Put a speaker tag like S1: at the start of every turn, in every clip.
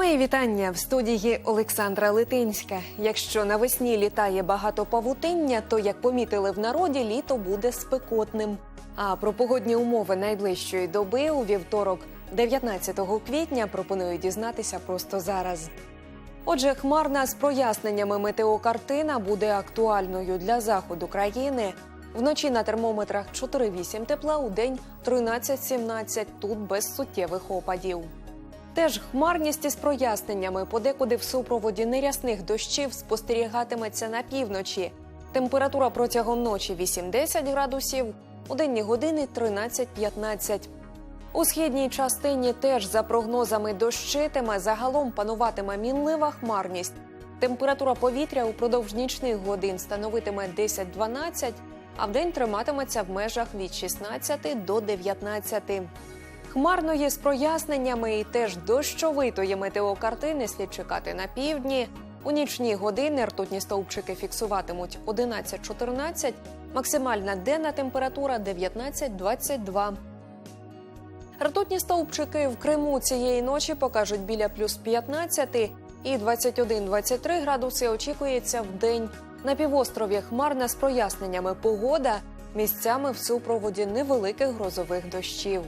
S1: Мої вітання в студії Олександра Литинська. Якщо навесні літає багато павутиння, то як помітили в народі, літо буде спекотним. А про погодні умови найближчої доби у вівторок, 19 квітня, пропоную дізнатися просто зараз. Отже, хмарна з проясненнями метеокартина буде актуальною для заходу країни. Вночі на термометрах 4-8 тепла, у день 13-17, тут без суттєвих опадів. Теж хмарність із проясненнями подекуди в супроводі нерясних дощів спостерігатиметься на півночі. Температура протягом ночі 8-10 градусів, у денні години 13-15. У східній частині теж за прогнозами дощитиме, загалом пануватиме мінлива хмарність. Температура повітря упродовж нічних годин становитиме 10-12, а вдень триматиметься в межах від 16 до 19. Хмарної з проясненнями і теж дощовитої метеокартини слід чекати на півдні. У нічні години ртутні стовпчики фіксуватимуть 11-14, максимальна денна температура 19-22. Ртутні стовпчики в Криму цієї ночі покажуть біля плюс 15 і 21-23 градуси очікується в день. На півострові хмарна з проясненнями погода місцями в супроводі невеликих грозових дощів.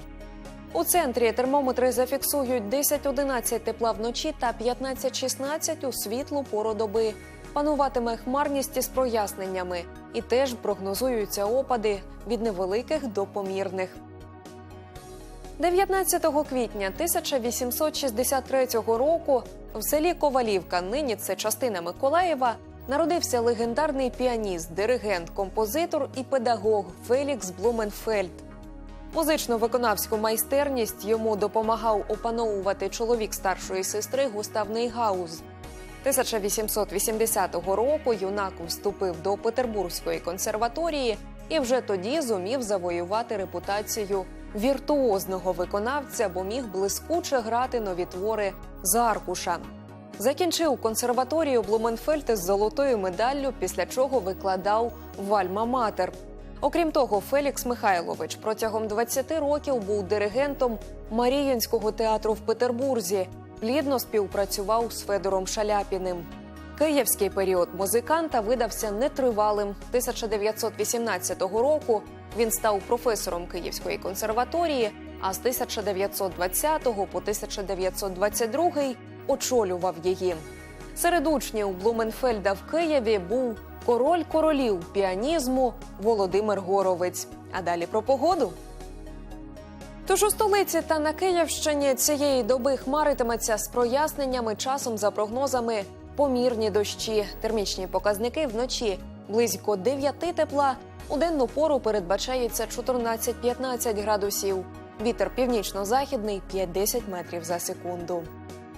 S1: У центрі термометри зафіксують 10-11 тепла вночі та 15-16 у світлу пору доби. Пануватиме хмарність із проясненнями, і теж прогнозуються опади від невеликих до помірних. 19 квітня 1863 року в селі Ковалівка, нині це частина Миколаєва, народився легендарний піаніст, диригент, композитор і педагог Фелікс Блуменфельд. Музичну виконавську майстерність йому допомагав опановувати чоловік старшої сестри Густав Нейгауз. 1880 року юнак вступив до Петербурзької консерваторії і вже тоді зумів завоювати репутацію віртуозного виконавця, бо міг блискуче грати нові твори з аркуша. Закінчив консерваторію Блуменфельд з золотою медаллю, після чого викладав в Альма-Матер. Окрім того, Фелікс Михайлович протягом 20 років був диригентом Маріїнського театру в Петербурзі. Плідно співпрацював з Федором Шаляпіним. Київський період музиканта видався нетривалим. 1918 року він став професором Київської консерваторії, а з 1920 по 1922 очолював її. Серед учнів Блуменфельда в Києві був король королів піанізму Володимир Горовець. А далі про погоду. Тож у столиці та на Київщині цієї доби хмаритиметься з проясненнями часом за прогнозами помірні дощі. Термічні показники вночі близько 9 тепла. У денну пору передбачається 14-15 градусів. Вітер північно-західний 5-10 метрів за секунду.